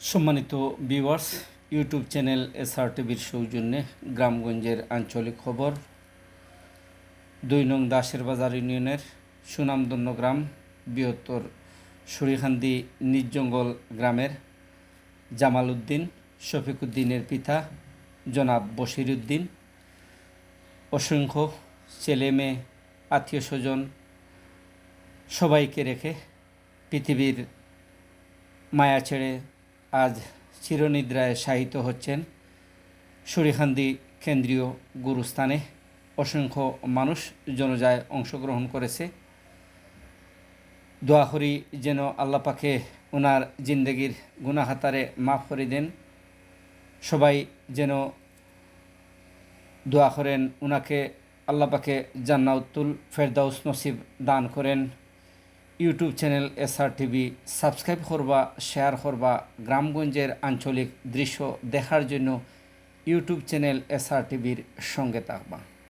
সম্মানিত viewers YouTube channel SR টিভির সৌজন্যে গ্রামগঞ্জের আঞ্চলিক খবর। দুই নং দাসের বাজার ইউনিয়নের সুনামদন্য গ্রাম, বৃহত্তর সুরিখান্দি নিজজঙ্গল গ্রামের জামাল উদ্দিন শফিক উদ্দিনের পিতা জনাব বশির উদ্দিন অসংখ্য ছেলে মেয়ে, আত্মীয় স্বজন সবাইকে রেখে পৃথিবীর মায়া ছেড়ে আজ চিরনিদ্রায় শায়িত হচ্ছেন সুরিখান্দি কেন্দ্রীয় গুরুস্থানে। অসংখ্য মানুষ জনজায় অংশগ্রহণ করেছে। দোয়া করি যেন আল্লাপাকে ওনার জিন্দগির গুনাহাতারে মাফ করে দেন। সবাই যেন দোয়া করেন ওনাকে আল্লাপাকে জান্নাউতুল ফেরদাউস নসিব দান করেন। YouTube channel SR TV, subscribe করবা, শেয়ার করবা, গ্রামগঞ্জের আঞ্চলিক দৃশ্য দেখার জন্য ইউটিউব চ্যানেল এসআর টিভির সঙ্গে থাকবা।